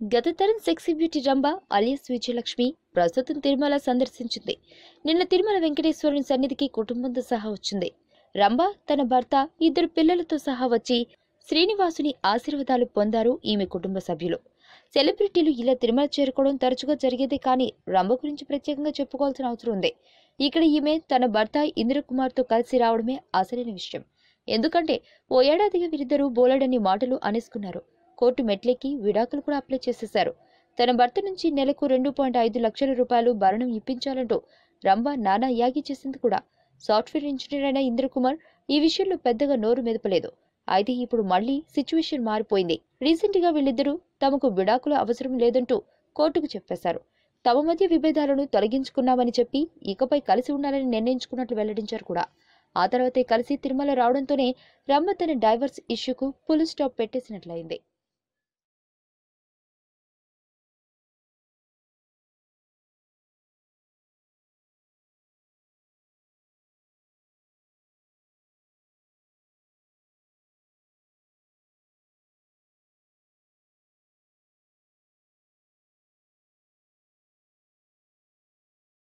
గత తరం sexy beauty Rambha alias Vijayalakshmi ప్రస్తుతం తిరుమల సందర్శించింది. నిన్న తిరుమల వెంకటేశ్వరుని సన్నిధికి కుటుంబంతో సహా వచ్చింది. రంభ తన భర్త ఇద్దరు పిల్లలతో సహా వచ్చి శ్రీనివాసుని ఆశీర్వాదాలు పొందారు ఈమె కుటుంబ సభ్యులు. సెలబ్రిటీలు ఇలా తిరుమల చేరుకోవడం తరచుగా జరిగేదే కానీ రంభ గురించి ప్రత్యేకంగా చెప్పుకోవాల్సిన అవసరం ఉంది. ఇక్కడ ఈమె తన భర్త ఇంద్రకుమార్తో కలిసి రావడమే అసలైన విషయం. ఎందుకంటే ఓ ఏడాదిగా వీరిద్దరూ బోలెడని మాటలు అనేసుకున్నారు. కోర్టు మెట్లెక్కి విడాకులు కూడా అప్లై చేసేశారు. తన భర్త నుంచి నెలకు రెండు పాయింట్ ఐదు లక్షల రూపాయలు భరణం ఇప్పించాలంటూ రంభ నానా యాగి చేసింది కూడా. సాఫ్ట్వేర్ ఇంజనీర్ అయిన ఇంద్రకుమార్ ఈ విషయంలో పెద్దగా నోరు మెదపలేదు. అయితే ఇప్పుడు మళ్ళీ సిచ్యువేషన్ మారిపోయింది. రీసెంట్గా వీళ్ళిద్దరూ తమకు విడాకుల అవసరం లేదంటూ కోర్టుకు చెప్పేశారు. తమ మధ్య విభేదాలను తొలగించుకున్నామని చెప్పి ఇకపై కలిసి ఉండాలని నిర్ణయించుకున్నట్లు వెల్లడించారు కూడా. ఆ తర్వాతే కలిసి తిరుమల రావడంతోనే రమ్మ తన డైవర్స్ ఇష్యూకు ఫుల్ స్టాప్ పెట్టేసినట్లయింది.